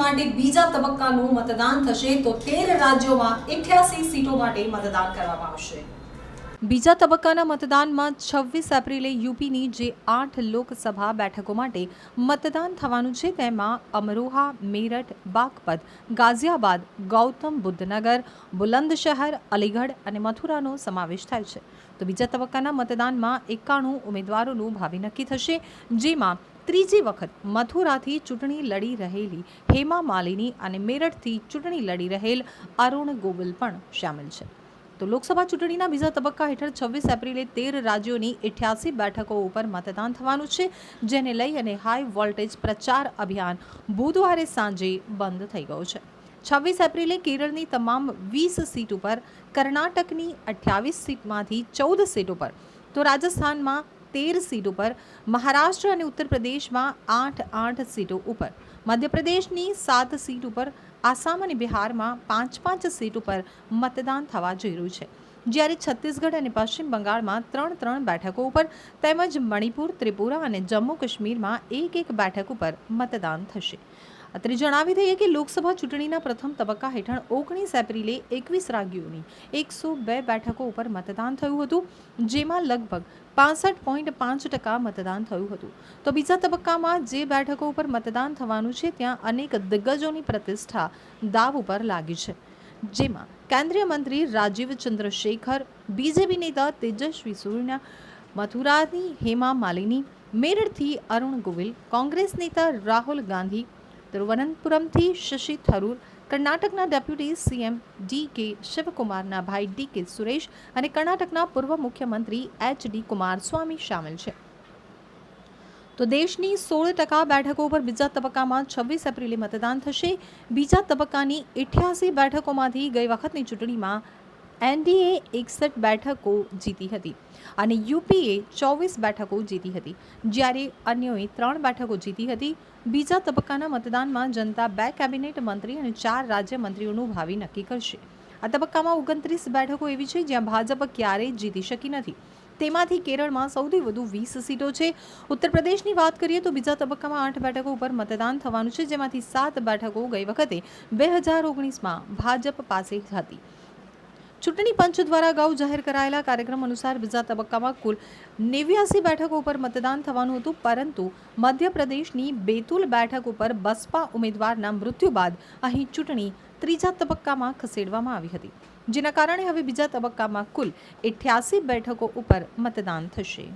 માટે બીજા તબક્કાનું મતદાન થશે તો તેર રાજ્યોમાં 88 સીટો માટે મતદાન કરવામાં આવશે. બીજા તબક્કાના મતદાનમાં છવ્વીસ એપ્રિલે યુપીની જે આઠ લોકસભા બેઠકો માટે મતદાન થવાનું છે, તેમાં અમરોહા, મેરઠ, બાગપત, ગાઝિયાબાદ, ગૌતમ બુદ્ધનગર, બુલંદશહર, અલીગઢ અને મથુરાનો સમાવેશ થાય છે. તો બીજા તબક્કાના મતદાનમાં એકાણું ઉમેદવારોનું ભાવિ નક્કી થશે, જેમાં ત્રીજી વખત મથુરાથી ચૂંટણી લડી રહેલી હેમા માલિની અને મેરઠથી ચૂંટણી લડી રહેલ અરુણ ગોગલ પણ સામેલ છે. તો લોકસભા ચૂંટણીના બીજા તબક્કા હેઠળ છવ્વીસ એપ્રિલે તેર રાજ્યોની અઠ્યાસી બેઠકો ઉપર મતદાન થવાનું છે, જેને લઈ અને હાઈ વોલ્ટેજ પ્રચાર અભિયાન બુધવારે સાંજે બંધ થઈ ગયું છે. છવ્વીસ એપ્રિલે કેરળની તમામ વીસ સીટ ઉપર કર્ણાટકની અઠ્યાવીસ સીટમાંથી ચૌદ સીટ ઉપર. તો રાજસ્થાનમાં તેર સીટ ઉપર મહારાષ્ટ્ર અને ઉત્તર પ્રદેશમાં આઠ આઠ સીટો ઉપર. મધ્યપ્રદેશની સાત સીટ ઉપર, આસામ અને બિહારમાં પાંચ પાંચ સીટ ઉપર મતદાન થવા જઈ રહ્યું છે. જ્યારે છત્તીસગઢ અને પશ્ચિમ બંગાળમાં ત્રણ ત્રણ બેઠકો ઉપર, તેમજ મણિપુર, ત્રિપુરા અને જમ્મુ કાશ્મીરમાં એક એક બેઠક ઉપર મતદાન થશે. અત્રે જણાવી દઈએ કે લોકસભા ચૂંટણીના પ્રથમ તબક્કા હેઠળ ઓગણીસ એપ્રિલે એકવીસ રાજ્યોની એકસો બે બેઠકો ઉપર મતદાન થયું હતું, જેમાં લગભગ પાસઠ પોઈન્ટ પાંચ ટકા મતદાન થયું હતું. તો બીજા તબક્કામાં જે બેઠકો ઉપર મતદાન થવાનું છે, ત્યાં અનેક દિગ્ગજોની પ્રતિષ્ઠા દાવ ઉપર લાગી છે. જેમાં કેન્દ્રીય મંત્રી રાજીવ ચંદ્રશેખર, બીજેપી નેતા તેજસ્વી સૂર્યા, મથુરાની હેમા માલિની, મેરઠથી અરુણ ગોવિલ, કોંગ્રેસ નેતા રાહુલ ગાંધી તિરુવનંતપુરમથી શશી થરૂર, કર્ણાટકના ડેપ્યુટી સીએમ ડી કે શિવકુમારના ભાઈ ડી કે સુરેશ અને કર્ણાટકના પૂર્વ મુખ્યમંત્રી એચ ડી કુમારસ્વામી સામેલ છે. તો દેશની સોળ ટકા બેઠકો પર બીજા તબક્કામાં છવ્વીસ એપ્રિલે મતદાન થશે. બીજા તબક્કાની અઠ્યાસી બેઠકોમાંથી ગઈ વખતની ચૂંટણીમાં એનડીએ એકસઠ બેઠકો જીતી હતી અને યુપીએ ચોવીસ બેઠકો જીતી હતી. જ્યારે અન્યોએ ત્રણ બેઠકો જીતી હતી. બીજા તબક્કાના મતદાનમાં જનતા બે કેબિનેટ મંત્રી અને ચાર રાજ્યમંત્રીઓનું ભાવિ નક્કી કરશે. આ તબક્કામાં ઓગણત્રીસ બેઠકો એવી છે જ્યાં ભાજપ ક્યારેય જીતી શકી નથી. તેમાંથી કેરળમાં સૌથી વધુ વીસ સીટો છે. ઉત્તર પ્રદેશની વાત કરીએ તો બીજા તબક્કામાં આઠ બેઠકો ઉપર મતદાન થવાનું છે. જેમાંથી સાત બેઠકો ગઈ વખતે બે હજાર ઓગણીસમાં ભાજપ પાસે હતી. ચૂંટણી પંચ દ્વારા અગાઉ જાહેર કરાયેલા કાર્યક્રમ અનુસાર બીજા તબક્કામાં કુલ નેવ્યાસી બેઠકો ઉપર મતદાન થવાનું હતું, પરંતુ મધ્યપ્રદેશની બેતુલ બેઠક ઉપર બસપા ઉમેદવારના મૃત્યુ બાદ અહીં ચૂંટણી ત્રીજા તબક્કામાં ખસેડવામાં આવી હતી. જેના કારણે હવે બીજા તબક્કામાં કુલ અઠ્યાસી બેઠકો ઉપર મતદાન થશે.